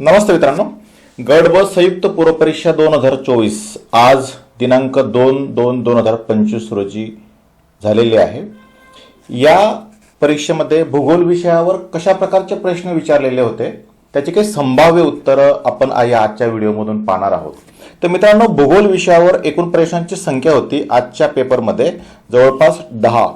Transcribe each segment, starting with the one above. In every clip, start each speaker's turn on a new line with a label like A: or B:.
A: नमस्ते मित्रांनो. गट ब संयुक्त पूर्व परीक्षा दोन हजार चोवीस आज दिनांक दोन दोन दोन हजार पंचवीस रोजी झालेली आहे. या परीक्षेमध्ये भूगोल विषयावर कशा प्रकारचे प्रश्न विचारलेले होते त्याची काही संभाव्य उत्तरं आपण या आजच्या व्हिडिओमधून पाहणार आहोत. तर मित्रांनो भूगोल विषयावर एकूण प्रश्नांची संख्या होती आजच्या पेपरमध्ये जवळपास दहा.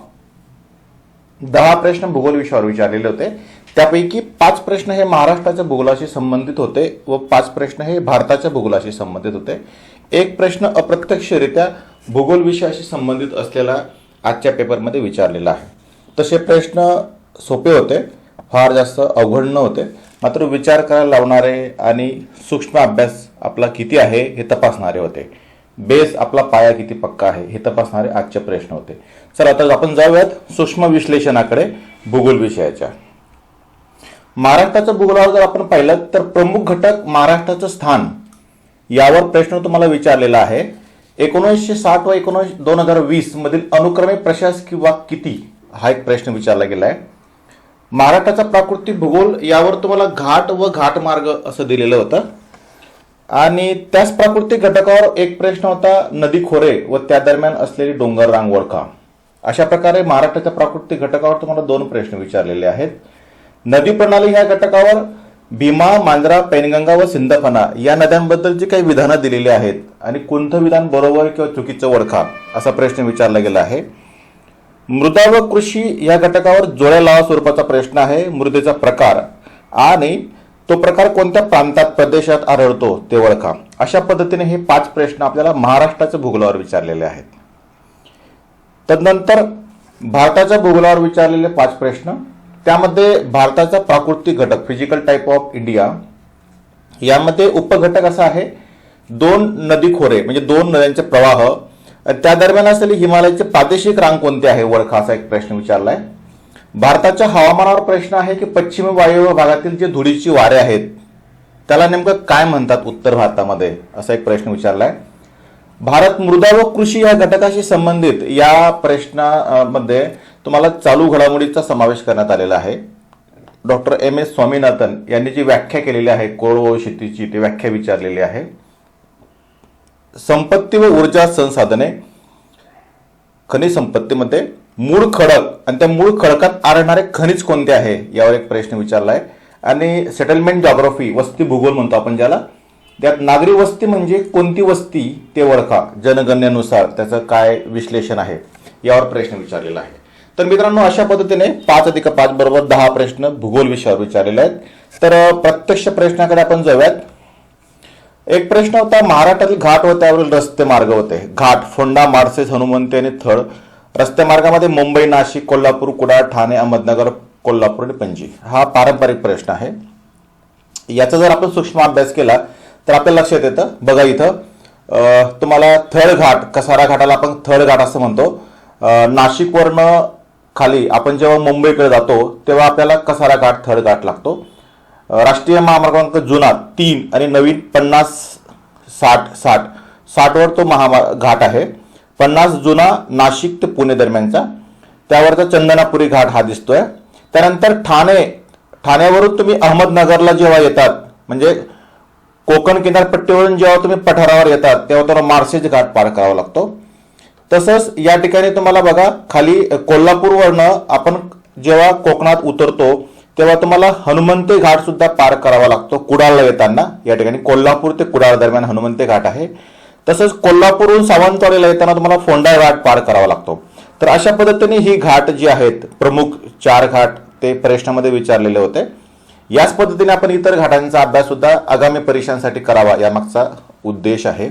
A: दहा प्रश्न भूगोल विषयावर विचारलेले होते. त्यापैकी पाच प्रश्न हे महाराष्ट्राच्या भूगोलाशी संबंधित होते व पाच प्रश्न हे भारताच्या भूगोलाशी संबंधित होते. एक प्रश्न अप्रत्यक्षरित्या भूगोल विषयाशी संबंधित असलेला आजच्या पेपरमध्ये विचारलेला आहे. तसे प्रश्न सोपे होते फार जास्त अवघड नव्हते मात्र विचार करायला लावणारे आणि सूक्ष्म अभ्यास आपला किती आहे हे तपासणारे होते. बेस आपला पाया किती पक्का आहे हे तपासणारे आजचे प्रश्न होते. चला तर आपण जाऊयात सूक्ष्म विश्लेषणाकडे भूगोल विषयाच्या. महाराष्ट्राच्या भूगोलावर जर आपण पाहिलं तर प्रमुख घटक महाराष्ट्राचं स्थान यावर प्रश्न तुम्हाला विचारलेला आहे. एकोणीसशे साठ व एकोणीस दोन हजार वीस मधील अनुक्रमे प्रशास किंवा किती? हा एक प्रश्न विचारला गेला आहे महाराष्ट्राचा प्राकृतिक भूगोल यावर तुम्हाला घाट व घाट मार्ग असं दिलेलं होतं. आणि त्याच प्राकृतिक घटकावर एक प्रश्न होता नदी खोरे व त्या दरम्यान असलेली डोंगर रांग ओळखा अशा प्रकारे महाराष्ट्राच्या प्राकृतिक घटकावर तुम्हाला दोन प्रश्न विचारलेले आहेत. नदी प्रणाली ह्या घटकावर भीमा मांजरा पैनगंगा व सिंदफणा या नद्यांबद्दलची काही विधानं दिलेली आहेत. आणि कोणतं विधान बरोबर किंवा चुकीचं ओळखा असा प्रश्न विचारला गेला आहे. मृदा व कृषी या घटकावर जोड्या लावा स्वरूपाचा प्रश्न आहे. मृदेचा प्रकार आणि तो प्रकार कोणत्या प्रांतात प्रदेशात आढळतो ते ओळखा. अशा पद्धतीने हे पाच प्रश्न आपल्याला महाराष्ट्राच्या भूगोलावर विचारलेले आहेत. तदनंतर भारताच्या भूगोलावर विचारलेले पाच प्रश्न. त्यामध्ये भारताचा प्राकृतिक घटक फिजिकल टाईप ऑफ इंडिया यामध्ये उपघटक असा आहे दोन नदी खोरे म्हणजे दोन नद्यांचे प्रवाह. त्या दरम्यान असलेले हिमालयाचे प्रादेशिक रांग कोणते आहे? ओळखा असा एक प्रश्न विचारलाय. भारताच्या हवामानावर प्रश्न आहे की पश्चिम वायव्य भागातील जे धुळीची वारे आहेत त्याला नेमकं काय म्हणतात उत्तर भारतामध्ये? असा एक प्रश्न विचारलाय. भारत मृदा व कृषी या घटकाशी संबंधित या प्रश्नामध्ये तुम्हाला चालू घडामोडीचा समावेश करण्यात आलेला आहे. डॉक्टर एम एस स्वामीनाथन यांनी जी व्याख्या केलेली आहे कोरडवाहू शेतीची ती व्याख्या विचारलेली आहे. संपत्ती व ऊर्जा संसाधने खनिज संपत्तीमध्ये मूळ खडक आणि त्या मूळ खडकात आढळणारे खनिज कोणते आहे यावर एक प्रश्न विचारला आहे आणि सेटलमेंट जॉग्रफी वस्ती भूगोल म्हणतो आपण ज्याला. त्यात नागरी वस्ती म्हणजे कोणती वस्ती ते ओळखा. जनगणनेनुसार त्याचं काय विश्लेषण आहे यावर प्रश्न विचारलेला आहे. तर मित्रांनो अशा पद्धतीने पाच अधिक पाच बरोबर दहा प्रश्न भूगोल विषयावर विचारलेले आहेत. तर प्रत्यक्ष प्रश्नाकडे आपण जाऊयात. एक प्रश्न होता महाराष्ट्रातील घाट व त्यावरील रस्ते मार्ग होते. घाट फोंडा मार्सेस हनुमंती आणि थळ. रस्ते मार्गामध्ये मुंबई नाशिक कोल्हापूर कुडाळ ठाणे अहमदनगर कोल्हापूर आणि पणजी. हा पारंपरिक प्रश्न आहे. याचा जर आपण सूक्ष्म अभ्यास केला तर आपल्या लक्षात येतं. बघा इथं तुम्हाला थळ घाट कसारा घाटाला आपण थळ घाट असं म्हणतो. नाशिकवरनं खाली आपण जेव्हा मुंबईकडे जातो तेव्हा आपल्याला कसारा घाट थर घाट लागतो. राष्ट्रीय महामार्गांक जुना तीन आणि नवीन पन्नास साठ साठ. साठवर तो महामार्ग घाट आहे. पन्नास जुना नाशिक ते पुणे दरम्यानचा. त्यावरचा चंदनापुरी घाट हा दिसतोय. त्यानंतर ठाणे ठाण्यावरून तुम्ही अहमदनगरला जेव्हा येतात म्हणजे कोकण किनारपट्टीवरून जेव्हा तुम्ही पठारावर येतात तेव्हा तुम्हाला मार्सेज घाट पार करावा लागतो. तसंच या ठिकाणी तुम्हाला बघा खाली कोल्हापूरवरनं आपण जेव्हा कोकणात उतरतो तेव्हा तुम्हाला हनुमंते घाट सुद्धा पार करावा लागतो कुडाळला येताना. या ठिकाणी कोल्हापूर ते कुडाळ दरम्यान हनुमंते घाट आहे. तसंच कोल्हापूरहून सावंतवाडीला येताना तुम्हाला फोंडा घाट पार करावा लागतो. तर अशा पद्धतीने ही घाट जी आहेत प्रमुख चार घाट ते प्रश्नामध्ये विचारलेले होते. याच पद्धतीने आपण इतर घाटांचा अभ्यास सुद्धा आगामी परीक्षांसाठी करावा यामागचा उद्देश आहे.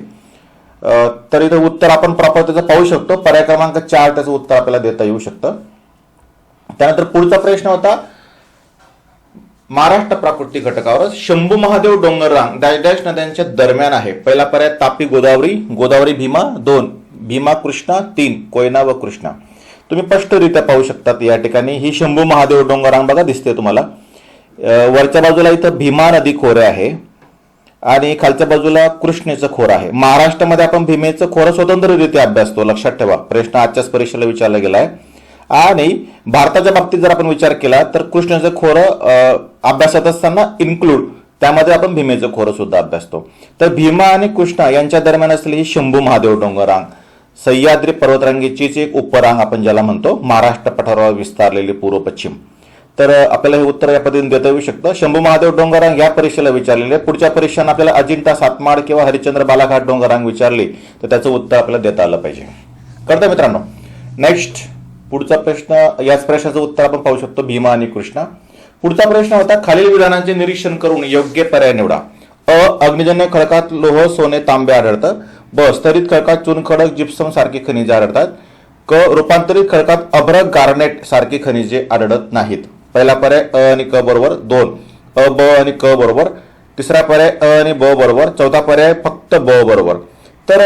A: तर इथं उत्तर आपण प्रॉपर त्याचं पाहू शकतो. पर्याय क्रमांक चार त्याचं उत्तर आपल्याला देता येऊ शकतं. त्यानंतर पुढचा प्रश्न होता महाराष्ट्र प्राकृतिक घटकावर शंभू महादेव डोंगररांग डॅश डॅश नद्यांच्या दरम्यान आहे. पहिला पर्याय तापी गोदावरी गोदावरी भीमा दोन भीमा कृष्णा तीन कोयना व कृष्णा. तुम्ही स्पष्टरित्या पाहू शकतात या ठिकाणी. ही शंभू महादेव डोंगररांग बघा दिसते तुम्हाला. वरच्या बाजूला इथं भीमा नदी खोरे आहे. आणि खालच्या बाजूला कृष्णेचं खोर आहे. महाराष्ट्रामध्ये आपण भीमेचं खोर स्वतंत्ररित्या अभ्यासतो. लक्षात ठेवा. प्रश्न आजच्याच परीक्षेला विचारला गेला आहे आणि भारताच्या बाबतीत जर आपण विचार केला तर कृष्णाचं खोरं अभ्यासात असताना इन्क्लूड त्यामध्ये आपण भीमेचं खोरं सुद्धा अभ्यासतो. तर भीमा आणि कृष्णा यांच्या दरम्यान असलेली ही शंभू महादेव डोंगरांग सह्याद्री पर्वतरांगेचीच एक उपरांग आपण ज्याला म्हणतो महाराष्ट्र पठारावर विस्तारलेली पूर्व पश्चिम. तर आपल्याला हे उत्तर या पद्धतीने देता येऊ शकतं. शंभू महादेव डोंगरांग या परीक्षेला विचारलेले. पुढच्या परीक्षेनं आपल्याला अजिंठा सातमाड किंवा हरिश्चंद्र बालाघाट डोंगरांग विचारले. तर त्याचं उत्तर आपल्याला देता आलं पाहिजे. करता मित्रांनो? नेक्स्ट पुढचा प्रश्न याच प्रश्नाचं उत्तर आपण पाहू शकतो भीमा आणि कृष्णा. पुढचा प्रश्न होता खालील विधानांचे निरीक्षण करून योग्य पर्याय निवडा. अ अग्निजन्य खडकात लोह सोने तांबे आढळतं ब स्तरित खडकात चुनखडक जिप्सम सारखी खनिजे आढळतात. क रूपांतरित खडकात अभ्रक गार्नेट सारखी खनिजे आढळत नाहीत. पहिला पर्याय अ आणि क बरोबर दोन. अ ब आणि क बरोबर. तिसरा पर्याय अ आणि ब बरोबर. चौथा पर्याय फक्त ब बरोबर. तर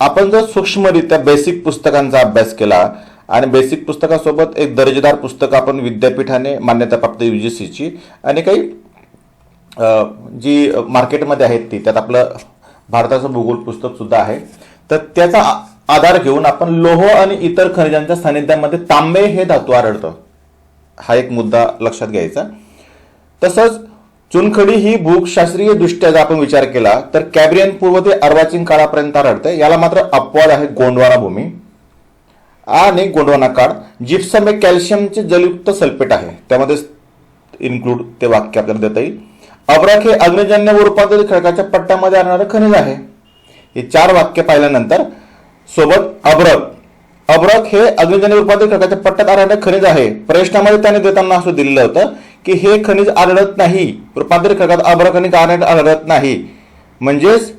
A: आपण जर सूक्ष्मरित्या बेसिक पुस्तकांचा अभ्यास केला आणि बेसिक पुस्तकासोबत एक दर्जेदार पुस्तक आपण विद्यापीठाने मान्यताप्राप्त यू जी सीची आणि काही जी मार्केटमध्ये आहेत ती त्यात आपलं भारताचं भूगोल पुस्तक सुद्धा आहे. तर त्याचा आ- आधार घेऊन आपण लोह आणि इतर खनिजांच्या सानिध्यामध्ये तांबे हे धातू आढळतं. हा एक मुद्दा लक्षात घ्यायचा. तसंच चुनखडी ही भूकशास्त्रीय दृष्ट्या जर आपण विचार केला तर कॅब्रियन पूर्व ते अर्वाचीन काळापर्यंत आढळते याला मात्र अपवाद आहे गोंडवाना भूमी. आणि गोंडवाना काळ जिप्सम हे कॅल्शियमचे जलयुक्त सल्फेट आहे. त्यामध्ये इन्क्लूड ते वाक्य आपल्याला देता येईल. अब्रक हे अग्निजन्य व रूपांतरित खडकाच्या पट्ट्यामध्ये आणणारं खनिज आहे. हे चार वाक्य पाहिल्यानंतर सोबत अब्रक. अब्रक हे अग्निजन्य रूपातील खडकाच्या पट्ट्यात आढळणारे खनिज आहे. प्रश्नामध्ये त्याने देताना असं दिलेलं होतं की हे खनिज आढळत नाही. रूपांतरित खडकात अब्रक आणि आढळत नाही. म्हणजेच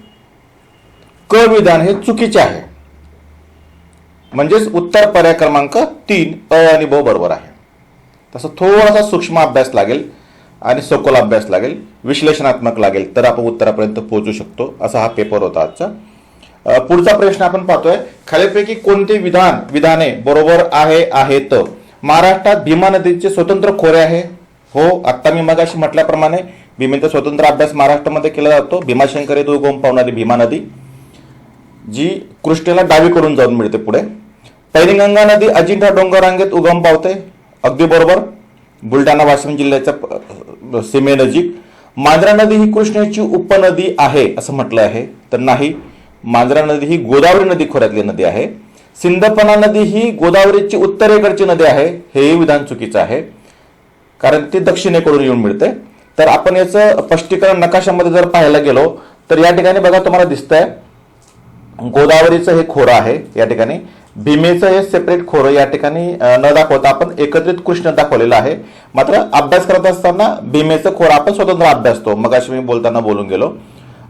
A: क विधान हे चुकीचे आहे. म्हणजेच उत्तर पर्याय क्रमांक तीन अ आणि ब बरोबर आहे. तसं थोडासा सूक्ष्म अभ्यास लागेल आणि सखोल अभ्यास लागेल विश्लेषणात्मक लागेल तर आपण उत्तरापर्यंत पोहोचू शकतो. असा हा पेपर होता आजचा. पुढचा प्रश्न आपण पाहतोय. खालीलपैकी कोणते विधान विधाने बरोबर आहे आहेत? महाराष्ट्रात भीमा नदीचे स्वतंत्र खोरे आहे. हो आत्ता मी मगाशी म्हटल्याप्रमाणे भीमेचा स्वतंत्र अभ्यास महाराष्ट्रामध्ये केला जातो. भीमाशंकर येथे उगम पावणारी भीमा नदी जी कृष्णेला डावीकडून जाऊन मिळते पुढे. पैनगंगा नदी अजिंठा डोंगर रांगेत उगम पावते. अगदी बरोबर. बुलढाणा वाशिम जिल्ह्याच्या सीमेनजीक. मांजरा नदी ही कृष्णेची उपनदी आहे असं म्हटलं आहे. तर नाही मांजरा नदी ही गोदावरी नदी खोऱ्यातली नदी आहे. सिंदफणा नदी ही गोदावरीची उत्तरेकडची नदी आहे. हेही विधान चुकीचं आहे. कारण ती दक्षिणेकडून येऊन मिळते. तर आपण याचं स्पष्टीकरण नकाशामध्ये जर पाहायला गेलो तर या ठिकाणी बघा तुम्हाला दिसतंय. गोदावरीचं हे खोरं आहे या ठिकाणी. भीमेचं हे सेपरेट खोरं या ठिकाणी न दाखवता आपण एकत्रित कृष्ण दाखवलेलं आहे. मात्र अभ्यास करत असताना भीमेचं खोरं आपण स्वतंत्र अभ्यासतो. मगाशी मी बोलताना बोलून गेलो.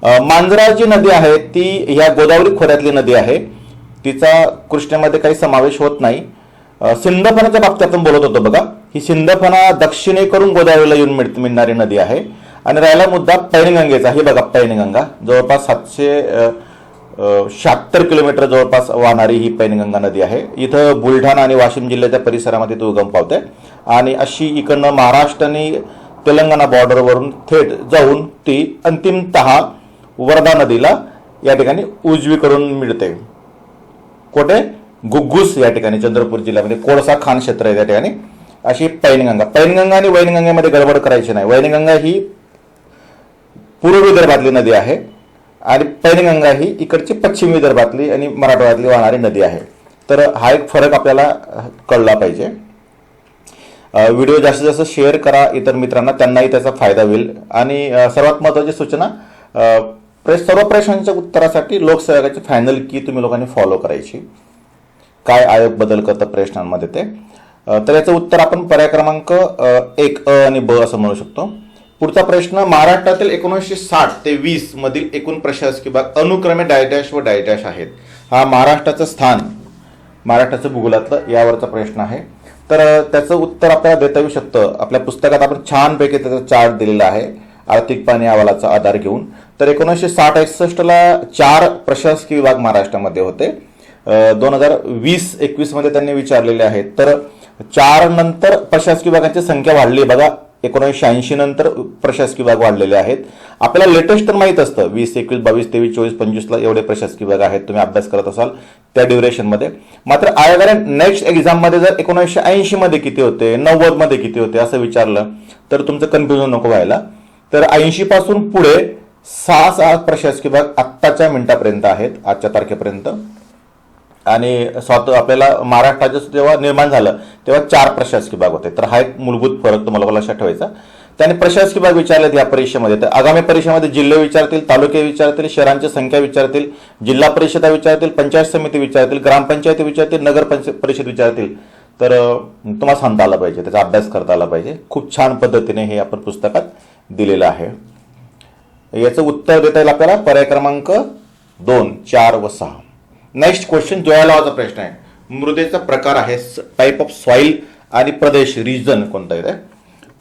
A: मांजरा जी नदी आहे ती ह्या गोदावरी खोऱ्यातली नदी आहे. तिचा कृष्णेमध्ये काही समावेश होत नाही. सिंधफणाच्या बाबतीत आपण बोलत होतो बघा. ही सिंधफणा दक्षिणेकडून गोदावरीला येऊन मिळ मिळणारी नदी आहे. आणि राहिला मुद्दा पैनगंगेचा. हे बघा पैनगंगा. जवळपास सातशे शहात्तर किलोमीटर जवळपास वाहणारी ही पैनगंगा नदी आहे. इथं बुलढाणा आणि वाशिम जिल्ह्याच्या परिसरामध्ये ती उगम पावते. आणि अशी इकडनं महाराष्ट्र आणि तेलंगणा बॉर्डरवरून थेट जाऊन ती अंतिमतः वर्धा नदीला या ठिकाणी उजवीकडून मिळते. कुठे? गुग्गुस या ठिकाणी चंद्रपूर जिल्ह्यामध्ये कोळसा खान क्षेत्र आहे त्या ठिकाणी. अशी पैनगंगा. पैनगंगा आणि वैनगंगेमध्ये गडबड करायची नाही. वैनगंगा ही पूर्व विदर्भातली नदी आहे आणि पैनगंगा ही इकडची पश्चिम विदर्भातली आणि मराठवाड्यातली वाहणारी नदी आहे. तर हा एक फरक आपल्याला कळला पाहिजे. व्हिडिओ जास्तीत जास्त शेअर करा इतर मित्रांना त्यांनाही त्याचा फायदा होईल. आणि सर्वात महत्त्वाची सूचना सर्व प्रश्नांच्या उत्तरासाठी लोकसहयोगाची फायनल की तुम्ही लोकांनी फॉलो करायची. काय आयोग बदल करतं प्रश्नांमध्ये ते? तर याचं उत्तर आपण पर्याय क्रमांक एक अ आणि ब असं म्हणू शकतो. पुढचा प्रश्न महाराष्ट्रातील एकोणीसशे साठ ते वीस मधील एकूण प्रशासकीय भाग अनुक्रमे डायडॅश व डायडॅश आहेत. हा महाराष्ट्राचं स्थान महाराष्ट्राचं भूगोलातलं यावरचा प्रश्न आहे. तर त्याचं उत्तर आपल्याला देता येऊ शकतं. आपल्या पुस्तकात आपण छानपैकी त्याचा चार्ट दिलेला आहे. आर्थिक पाणी अहवालाचा आधार घेऊन. तर एकोणीसशे साठ एकसष्टला चार प्रशासकीय विभाग महाराष्ट्रामध्ये होते. दोन हजार वीस एकवीसमध्ये त्यांनी विचारलेले आहेत. तर चार नंतर प्रशासकीय विभागांची संख्या वाढली. बघा एकोणीसशे ऐंशी नंतर प्रशासकीय विभाग वाढलेले आहेत. आपल्याला लेटेस्ट तर माहीत असतं. वीस एकवीस बावीस तेवीस चोवीस पंचवीसला एवढे प्रशासकीय विभाग आहेत. तुम्ही अभ्यास करत असाल त्या ड्युरेशनमध्ये मात्र आयोगाने नेक्स्ट एक्झाममध्ये जर एकोणीसशे ऐंशीमध्ये किती होते नव्वदमध्ये किती होते असं विचारलं तर तुमचं कन्फ्युजन नको व्हायला. तर ऐंशीपासून पुढे सहा सहा प्रशासकीय विभाग आत्ताच्या मिनिटापर्यंत आहेत आजच्या तारखेपर्यंत. आणि स्वतः आपल्याला महाराष्ट्राचं जेव्हा निर्माण झालं तेव्हा चार प्रशासकीय भाग होते. तर हा एक मूलभूत फरक तुम्हाला लक्षात ठेवायचा त्याने प्रशासकीय भाग विचारलेत या परीक्षेमध्ये. तर आगामी परीक्षेमध्ये जिल्हे विचारतील तालुके विचारतील शहरांची संख्या विचारतील जिल्हा परिषदा विचारतील पंचायत समिती विचारतील ग्रामपंचायती विचारतील नगर परिषद विचारतील. तर तुम्हाला सांगता आला पाहिजे त्याचा अभ्यास करता आला पाहिजे. खूप छान पद्धतीने हे आपण पुस्तकात दिलेलं आहे. याचं उत्तर देता येईल आपल्याला पर्याय क्रमांक दोन चार व सहा. नेक्स्ट क्वेश्चन जोयालावाचा प्रश्न आहे. मृदेचा प्रकार आहे टाईप ऑफ सॉइल आणि प्रदेश रिजन कोणता येते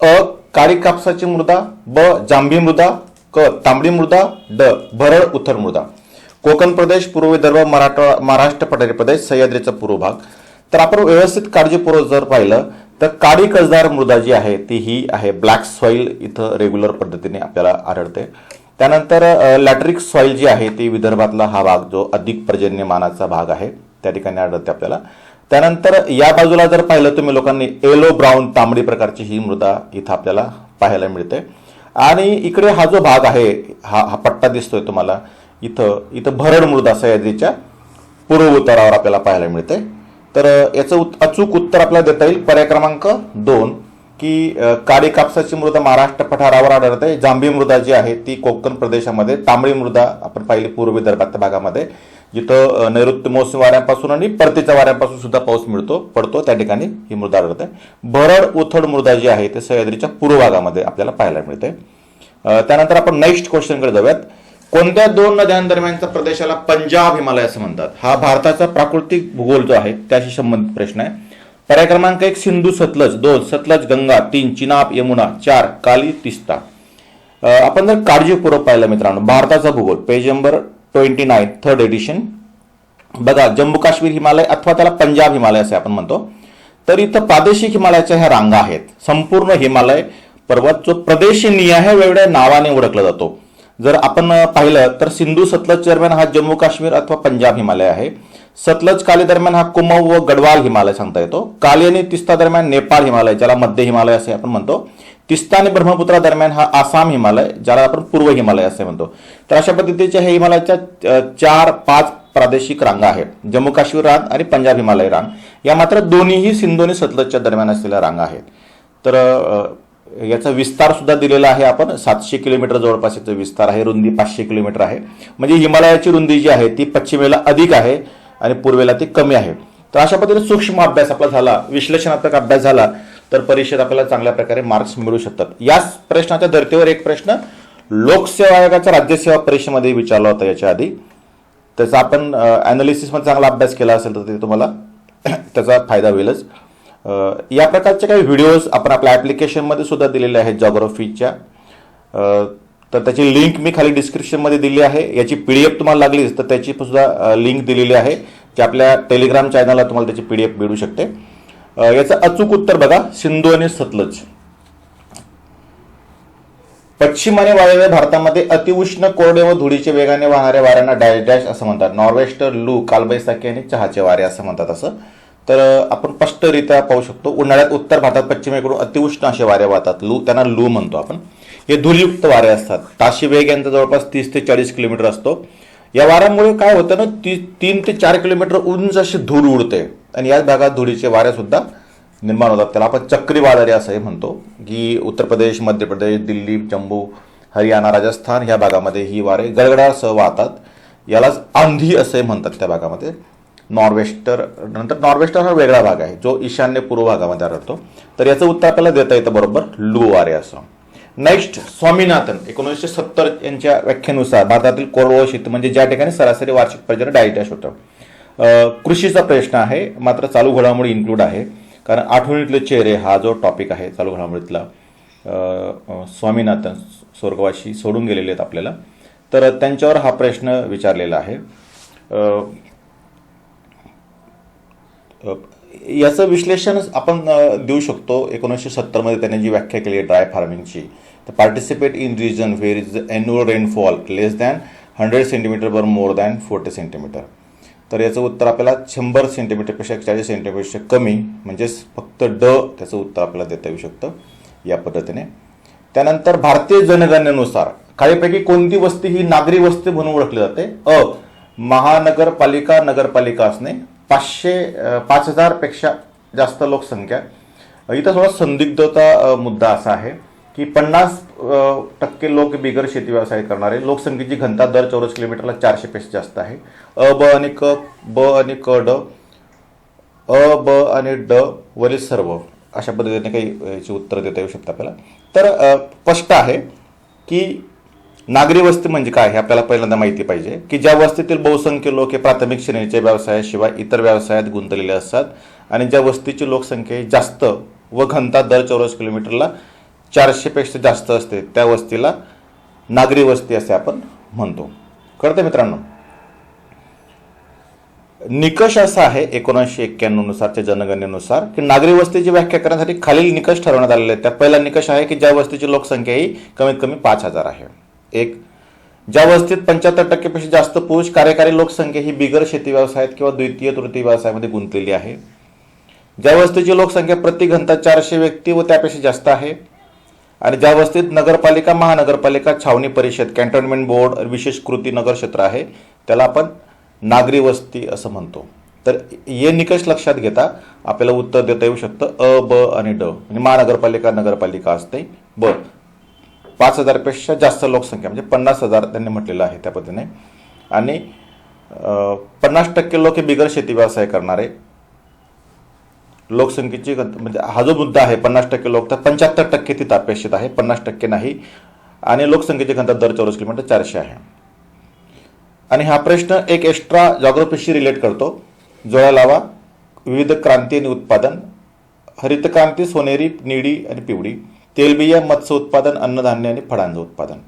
A: अ काळी कापसाची मृदा ब जांभी मृदा क तांबडी मृदा ड भरड उथर मृदा. कोकण प्रदेश पूर्व विदर्भ मराठा महाराष्ट्र पठारी प्रदेश सह्याद्रीचा पूर्व भाग तर आपण व्यवस्थित काळजीपूर्वक जर पाहिलं तर काळी कसदार मृदा जी आहे ती ही आहे ब्लॅक सॉइल इथं रेग्युलर पद्धतीने आपल्याला आढळते. त्यानंतर लॅटरिक सॉइल जी आहे ती विदर्भातला हा भाग जो अधिक पर्जन्यमानाचा भाग आहे त्या ठिकाणी आढळते आपल्याला. त्यानंतर या बाजूला जर पाहिलं तुम्ही लोकांनी येलो ब्राऊन तांबडी प्रकारची ही मृदा इथं आपल्याला पाहायला मिळते. आणि इकडे हा जो भाग आहे हा हा पट्टा दिसतोय तुम्हाला. इथं इथं भरड मृदा सह्याद्रीच्या पूर्व उतारावर आपल्याला पाहायला मिळते. तर याचं उत- अचूक उत्तर आपल्याला देता येईल. पर्याय क्रमांक दोन. की काळी कापसाची मृदा महाराष्ट्र पठारावर आढळते. जांभी मृदा जी आहे ती कोकण प्रदेशामध्ये तांबडी मृदा आपण पाहिली पूर्व विदर्भात भागामध्ये. जिथं नैऋत्य मोसमी वाऱ्यांपासून आणि परतीच्या वाऱ्यांपासून सुद्धा पाऊस मिळतो पडतो. त्या ठिकाणी ही मृदा आढळते. भरड उथड मृदा जी आहे ते सह्याद्रीच्या पूर्व भागामध्ये आपल्याला पाहायला मिळते. त्यानंतर आपण नेक्स्ट क्वेश्चनकडे जाऊयात. कोणत्या दोन नद्यांदरम्यानच्या प्रदेशाला पंजाब हिमालय असं म्हणतात? हा भारताचा प्राकृतिक भूगोल जो आहे त्याशी संबंधित प्रश्न आहे. पर्याय क्रमांक एक सिंधू सतलज दोन सतलज गंगा तीन चिनाब यमुना चार काली तिस्ता. आपण जर काळजीपूर्वक पाहिलं मित्रांनो भारताचा भूगोल page number twenty nine third edition बघा जम्मू काश्मीर हिमालय अथवा त्याला पंजाब हिमालय असे आपण म्हणतो. तर इथं प्रादेशिक हिमालयाच्या ह्या रांगा आहेत. संपूर्ण हिमालय पर्वत जो प्रदेशनिहाय वेगळ्या नावाने ओळखला जातो. जर आपण पाहिलं तर सिंधू सतलज दरम्यान हा जम्मू काश्मीर अथवा पंजाब हिमालय आहे. सतलज काले दरम्यान हा कुमव व गडवाल हिमालय सांगता येतो. काली आणि तिस्ता दरम्यान नेपाळ हिमालय ज्याला मध्य हिमालय असे आपण म्हणतो. तिस्ता आणि ब्रह्मपुत्रा दरम्यान हा आसाम हिमालय ज्याला आपण पूर्व हिमालय असे म्हणतो. तर अशा पद्धतीच्या हे हिमालयाच्या चार पाच प्रादेशिक रांगा आहेत. जम्मू काश्मीर रांग आणि पंजाब हिमालय रांग या मात्र दोन्हीही सिंधू आणि सतलजच्या दरम्यान असलेल्या रांगा आहेत. तर याचा विस्तार सुद्धा दिलेला आहे आपण. सातशे किलोमीटर जवळपास याचा विस्तार आहे. रुंदी पाचशे किलोमीटर आहे. म्हणजे हिमालयाची रुंदी जी आहे ती पश्चिमेला अधिक आहे. आणि पूर्वेला ती कमी आहे. तर अशा पद्धतीने सूक्ष्म अभ्यास आपला झाला विश्लेषणात्मक अभ्यास झाला तर परीक्षेत आपल्याला चांगल्या प्रकारे मार्क्स मिळू शकतात. याच प्रश्नाच्या धर्तीवर एक प्रश्न लोकसेवा आयोगाच्या राज्यसेवा परीक्षेमध्ये विचारला होता याच्या आधी. त्याचा आपण मध्ये चांगला अभ्यास केला असेल तर ते तुम्हाला त्याचा फायदा होईलच. या प्रकारचे काही व्हिडिओज आपण आपल्या ॲप्लिकेशनमध्ये सुद्धा दिलेले आहेत जॉग्रफीच्या तर त्याची लिंक मी खाली डिस्क्रिप्शनमध्ये दिली आहे. याची पी डी एफ तुम्हाला लागलीच तर त्याची सुद्धा लिंक दिलेली आहे जी आपल्या टेलिग्राम चॅनलला तुम्हाला त्याची पी डी एफ मिळू शकते. याचं अचूक उत्तर बघा सिंधू आणि सतलज. पश्चिम आणि वायव्य भारतामध्ये अतिउष्ण कोरडे व धुळीचे वेगाने वाहणाऱ्या वाऱ्यांना डॅश डॅश असं म्हणतात. नॉर्वेस्टर लू कालबैसाखी आणि चहाचे वारे असं म्हणतात असं. तर आपण स्पष्टरित्या पाहू शकतो उन्हाळ्यात उत्तर भारतात पश्चिमेकडून अतिउष्ण असे वारे वाहतात. लू त्यांना लू म्हणतो आपण. हे धुलयुक्त वारे असतात. ताशी वेग यांचा जवळपास तीस ते चाळीस किलोमीटर असतो. या वाऱ्यामुळे काय होतं ना ती तीन ते चार किलोमीटर उंच अशी धूळ उडते. आणि याच भागात धुळीचे वाऱ्यासुद्धा निर्माण होतात. त्याला आपण चक्रीवादळे असंही म्हणतो. की उत्तर प्रदेश मध्य प्रदेश दिल्ली जम्मू हरियाणा राजस्थान ह्या भागामध्ये ही वारे गडगडासह वाहतात. यालाच आंधी असे म्हणतात त्या भागामध्ये. नॉर्वेस्टर नंतर नॉर्वेस्टर हा वेगळा भाग आहे जो ईशान्य पूर्व भागामध्ये आढळतो. तर याचं उत्तर आपल्याला देता येतं बरोबर लू वारे असं. नेक्स्ट स्वामीनाथन एकोणीसशे सत्तर यांच्या व्याख्येनुसार भारतातील कोरडवाहू शेती म्हणजे ज्या ठिकाणी सरासरी वार्षिक पर्जन्य डायटॅश होतं. कृषीचा प्रश्न आहे मात्र चालू घडामोडी इन्क्लूड आहे. कारण आठवणीतले चेहरे हा जो टॉपिक आहे चालू घडामोडीतला स्वामीनाथन स्वर्गवाशी सोडून गेलेले आहेत आपल्याला. तर त्यांच्यावर हा प्रश्न विचारलेला आहे. याचं विश्लेषण आपण देऊ शकतो. एकोणीसशे सत्तरमध्ये त्यांनी जी व्याख्या केली आहे ड्राय फार्मिंगची तर participate in region where is annual rainfall less than hundred centimetre or more than forty centimetre तर याचं उत्तर आपल्याला शंभर सेंटीमीटरपेक्षा चाळीस सेंटीमीटरपेक्षा कमी म्हणजेच फक्त ड त्याचं उत्तर आपल्याला देता येऊ शकतं या पद्धतीने. त्यानंतर भारतीय जनगणनेनुसार खालीपैकी कोणती वस्ती ही नागरी वस्ती म्हणून ओळखली जाते? अ महानगरपालिका नगरपालिका असणे पाचशे पाच हजारपेक्षा जास्त लोकसंख्या. इथं थोडा संदिग्धता मुद्दा असा आहे की पन्नास टक्के लोक बिगर शेती व्यवसाय करणारे. लोकसंख्येची घनता दर चौरस किलोमीटरला चारशेपेक्षा जास्त आहे. अ ब आणि क ब आणि क ड अ ब आणि ड वरील सर्व अशा पद्धतीने काही याची उत्तरं देता येऊ शकतात आपल्याला. तर स्पष्ट आहे की नागरी वस्ती म्हणजे काय हे आपल्याला पहिल्यांदा माहिती पाहिजे की ज्या वस्तीतील बहुसंख्य लोक हे प्राथमिक श्रेणीच्या व्यवसायाशिवाय इतर व्यवसायात गुंतलेले असतात आणि ज्या वस्तीची लोकसंख्या ही जास्त व घनता दर चौरस किलोमीटरला चारशेपेक्षा जास्त असते त्या वस्तीला नागरी वस्ती असे आपण म्हणतो. कळतं मित्रांनो निकष असा आहे एकोणीसशे एक्क्याण्णवनुसारच्या जनगणनेनुसार की नागरी वस्तीची व्याख्या करण्यासाठी खालील निकष ठरवण्यात आलेले आहेत. त्या पहिला निकष आहे की ज्या वस्तीची लोकसंख्या ही कमीत कमी पाच हजार आहे. एक ज्या वस्तीत पंच्याहत्तर टक्केपेक्षा जास्त पुरुष कार्यकारी लोकसंख्या ही बिगर शेती व्यवसायात किंवा द्वितीय तृतीय व्यवसायामध्ये गुंतलेली आहे. ज्या वस्तीची लोकसंख्या प्रति घंटा चारशे व्यक्ती व त्यापेक्षा जास्त आहे. आणि ज्या वस्तीत नगरपालिका महानगरपालिका छावणी परिषद कॅन्टोन्मेंट बोर्ड विशेष कृती नगर क्षेत्र आहे त्याला आपण नागरी वस्ती असं म्हणतो. तर हे निकष लक्षात घेता आपल्याला उत्तर देता येऊ शकतं अ ब आणि ड. म्हणजे महानगरपालिका नगरपालिका असते. ब पाच हजारपेक्षा जास्त लोकसंख्या म्हणजे पन्नास हजार त्यांनी म्हटलेलं आहे त्या पद्धतीने. आणि पन्नास टक्के लोक हे बिगर शेती व्यवसाय करणारे. लोकसंख्येची म्हणजे हा जो मुद्दा आहे पन्नास टक्के लोक तर पंच्याहत्तर टक्के तिथं अपेक्षित आहे पन्नास टक्के नाही. आणि लोकसंख्येची घनता दर चौरस किलोमीटर चारशे आहे. आणि हा प्रश्न एक एक्स्ट्रा जॉग्रफीशी रिलेट करतो. जोळ्या लावा विविध क्रांती आणि उत्पादन हरितक्रांती सोनेरी निळी आणि पिवळी. तेलबिया मत्स्य उत्पादन अन्नधान्य आणि फळांचं उत्पादन.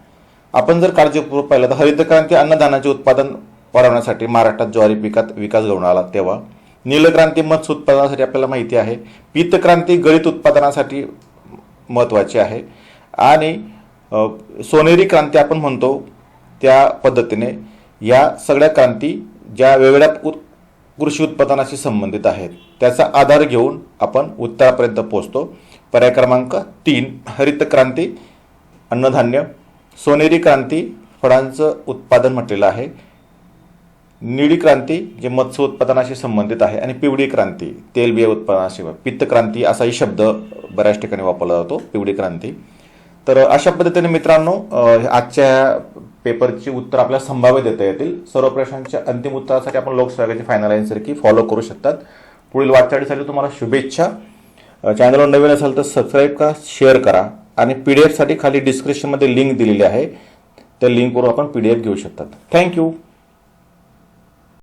A: आपण जर काळजीपूर्वक पाहिलं तर हरित क्रांती अन्नधान्याचे उत्पादन वाढवण्यासाठी महाराष्ट्रात ज्वारी पिकात विकास घडून आला तेव्हा नीलक्रांती मत्स्य उत्पादनासाठी आपल्याला माहिती आहे. पीतक्रांती गळीत उत्पादनासाठी महत्त्वाची आहे. आणि सोनेरी क्रांती आपण म्हणतो त्या पद्धतीने या सगळ्या क्रांती ज्या वेगळ्या उ- कृषी उत्पादनाशी संबंधित आहेत त्याचा आधार घेऊन आपण उत्तरापर्यंत पोहोचतो. पर्याय क्रमांक तीन हरित क्रांती अन्नधान्य सोनेरी क्रांती फळांचं उत्पादन म्हटलेलं आहे. निळी क्रांती जे मत्स्य उत्पादनाशी संबंधित आहे आणि पिवळी क्रांती तेलबिया उत्पादनाशी पित्त क्रांती असाही शब्द बऱ्याच ठिकाणी वापरला जातो पिवळी क्रांती. तर अशा पद्धतीने मित्रांनो आजच्या पेपरची उत्तर आपल्याला संभाव्य देता येतील. सर्व प्रश्नांच्या अंतिम उत्तरासाठी आपण लोकसहकाची फायनल आन्सर की फॉलो करू शकतात. पुढील वाटचालीसाठी तुम्हाला शुभेच्छा. चॅनलवर नवीन असाल तर सबस्क्राईब करा शेअर करा. आणि पी डी एफसाठी खाली डिस्क्रिप्शनमध्ये लिंक दिलेली आहे. त्या लिंकवर आपण पी डी एफ घेऊ शकतात. थँक्यू